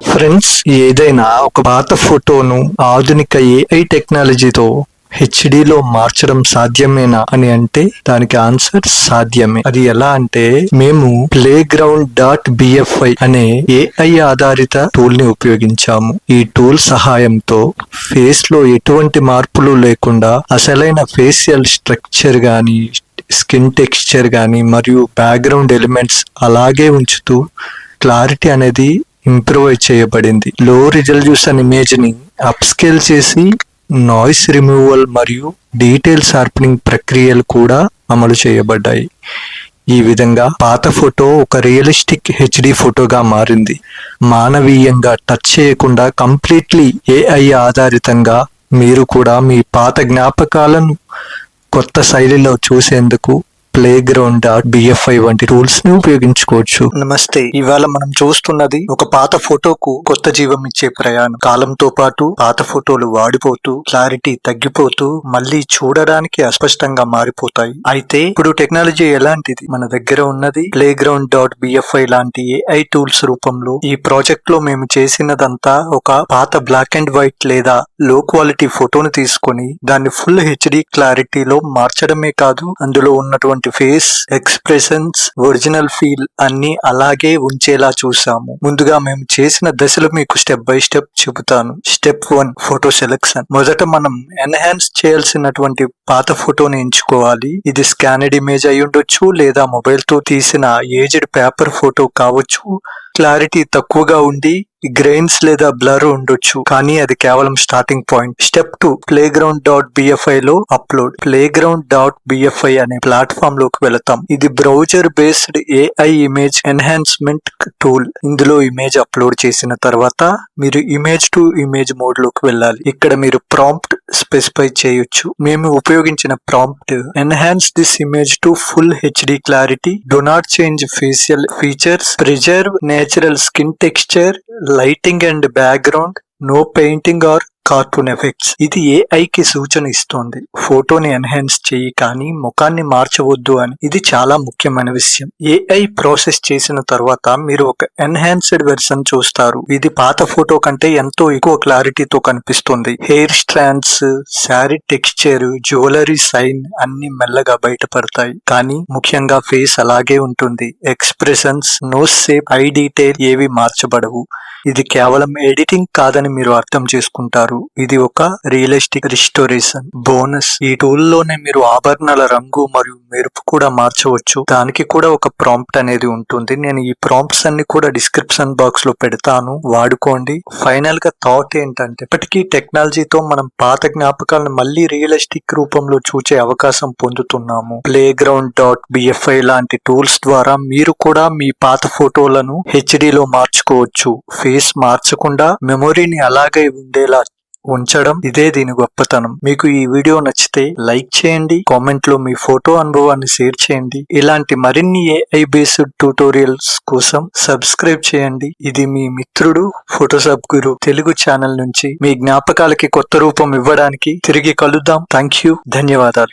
Friends ఏదైనా ఒక పాత ఫోటోను ఆధునిక ఏఐ టెక్నాలజీతో హెచ్డిలో మార్చడం సాధ్యమేనా అని అంటే దానికి ఆన్సర్ సాధ్యమే. అది ఎలా అంటే మేము ప్లే గ్రౌండ్ డాట్ బిఎఫ్ఐ అనే ఏఐ ఆధారిత టూల్ని ఉపయోగించాము. ఈ టూల్ సహాయంతో ఫేస్లో ఎటువంటి మార్పులు లేకుండా అసలైన ఫేషియల్ స్ట్రక్చర్ గాని స్కిన్ టెక్స్చర్ కానీ మరియు బ్యాక్గ్రౌండ్ ఎలిమెంట్స్ అలాగే ఉంచుతూ క్లారిటీ అనేది ఇంప్రూవైజ్ చేయబడింది. లో రిజల్యూషన్ ఇమేజ్ని అప్స్కేల్ చేసి నాయిస్ రిమూవల్ మరియు డీటెయిల్ షార్పనింగ్ ప్రక్రియలు కూడా అమలు చేయబడ్డాయి. ఈ విధంగా పాత ఫోటో ఒక రియలిస్టిక్ హెచ్డి ఫోటోగా మారింది. మానవీయంగా టచ్ చేయకుండా కంప్లీట్లీ ఏఐ ఆధారితంగా మీరు కూడా మీ పాత జ్ఞాపకాలను కొత్త శైలిలో చూసేందుకు ప్లే గ్రౌండ్ డాట్ బిఎఫ్ఐ వంటి టూల్స్ని ఉపయోగించుకోవచ్చు. నమస్తే. ఇవాళ మనం చూస్తున్నది ఒక పాత ఫోటోకు కొత్త జీవం ఇచ్చే ప్రయాణం. కాలంతో పాటు పాత ఫోటోలు వాడిపోతూ క్లారిటీ తగ్గిపోతూ మళ్ళీ చూడడానికి అస్పష్టంగా మారిపోతాయి. అయితే ఇప్పుడు టెక్నాలజీ ఎలాంటిది? మన దగ్గర ఉన్నది ప్లే గ్రౌండ్ డాట్ బిఎఫ్ఐ లాంటి ఏఐ టూల్స్ రూపంలో. ఈ ప్రాజెక్ట్లో మేము చేసినదంతా ఒక పాత బ్లాక్ అండ్ వైట్ లేదా లో క్వాలిటీ ఫోటోను తీసుకొని దాన్ని ఫుల్ హెచ్డి క్లారిటీలో మార్చడమే కాదు అందులో ఉన్నటువంటి ఫేస్ ఎక్స్ప్రెషన్స్ ఒరిజినల్ ఫీల్ అన్ని అలాగే ఉంచేలా చూసాము ముందుగా మేము చేసిన దశలు మీకు స్టెప్ బై స్టెప్ చెబుతాను. స్టెప్ వన్ ఫోటో సెలెక్షన్ మొదట మనం ఎన్హాన్స్ చేయాల్సినటువంటి పాత ఫోటోని ఎంచుకోవాలి. ఇది స్కానెడ్ ఇమేజ్ అయి ఉండొచ్చు లేదా మొబైల్తో తీసిన ఏజ్డ్ పేపర్ ఫోటో కావచ్చు. క్లారిటీ తక్కువగా ఉండి గ్రెయిన్స్ లేదా బ్లర్ ఉండొచ్చు కానీ అది కేవలం starting point step two playground dot BFI లో upload playground dot BFI అనే ప్లాట్ఫామ్లోకి వెళతాం. ఇది browser based AI image enhancement tool ఇందులో ఇమేజ్ అప్లోడ్ చేసిన తర్వాత మీరు ఇమేజ్ టు ఇమేజ్ మోడ్లోకి వెళ్ళాలి. ఇక్కడ మీరు ప్రాంప్ట్ స్పెసిఫై చేయొచ్చు. మేము ఉపయోగించిన prompt enhance this image to full HD clarity do not change facial features preserve natural skin texture lighting and background no painting or cartoon effects. ఇది ఏఐకి సూచన ఇస్తోంది. ఫోటోని ఎన్హాన్స్ చేయి కానీ ముఖాన్ని మార్చవద్దు అని. ఇది చాలా ముఖ్యమైన విషయం. ఏఐ ప్రాసెస్ చేసిన తర్వాత మీరు ఒక ఎన్హాన్స్డ్ వెర్షన్ చూస్తారు. ఇది పాత ఫోటో కంటే ఎంతో ఎక్కువ క్లారిటీతో కనిపిస్తుంది. Hair strands sari texture jewellery shine అన్ని మెల్లగా బయటపడతాయి. కానీ ముఖ్యంగా ఫేస్ అలాగే ఉంటుంది. Expressions nose shape eye detail ఏవి మార్చబడవు. ఇది కేవలం ఎడిటింగ్ కాదని మీరు అర్థం చేసుకుంటారు. ఇది ఒక రియలిస్టిక్ రిస్టోరేషన్. బోనస్. ఈ టూల్లోనే మీరు ఆభరణాల రంగు మరియు మెరుపు కూడా మార్చవచ్చు. దానికి కూడా ఒక ప్రాంప్ట్ అనేది ఉంటుంది. నేను ఈ ప్రాంప్ట్స్ అన్ని కూడా డిస్క్రిప్షన్ బాక్స్లో పెడతాను. వాడుకోండి. ఫైనల్గా థాట్ ఏంటంటే ఇప్పటికీ టెక్నాలజీతో మనం పాత జ్ఞాపకాలను మళ్ళీ రియలిస్టిక్ రూపంలో చూసే అవకాశం పొందుతున్నాము. ప్లే గ్రౌండ్ డాట్ బిఎఫ్ఐ లాంటి టూల్స్ ద్వారా మీరు కూడా మీ పాత ఫోటోలను హెచ్డిలో మార్చుకోవచ్చు. ఫేస్ మార్చకుండా మెమొరీని అలాగే ఉండేలా ఉంచడం ఇదే దీని గొప్పతనం. మీకు ఈ వీడియో నచ్చితే లైక్ చేయండి కామెంట్లో మీ ఫోటో అనుభవాన్ని షేర్ చేయండి. ఇలాంటి మరిన్ని ఏఐ బేస్డ్ ట్యూటోరియల్స్ కోసం సబ్స్క్రైబ్ చేయండి. ఇది మీ మిత్రుడు ఫోటోషాప్ గురు తెలుగు ఛానల్ నుంచి మీ జ్ఞాపకాలకి కొత్త రూపం ఇవ్వడానికి. తిరిగి కలుద్దాం. థ్యాంక్ యూ ధన్యవాదాలు.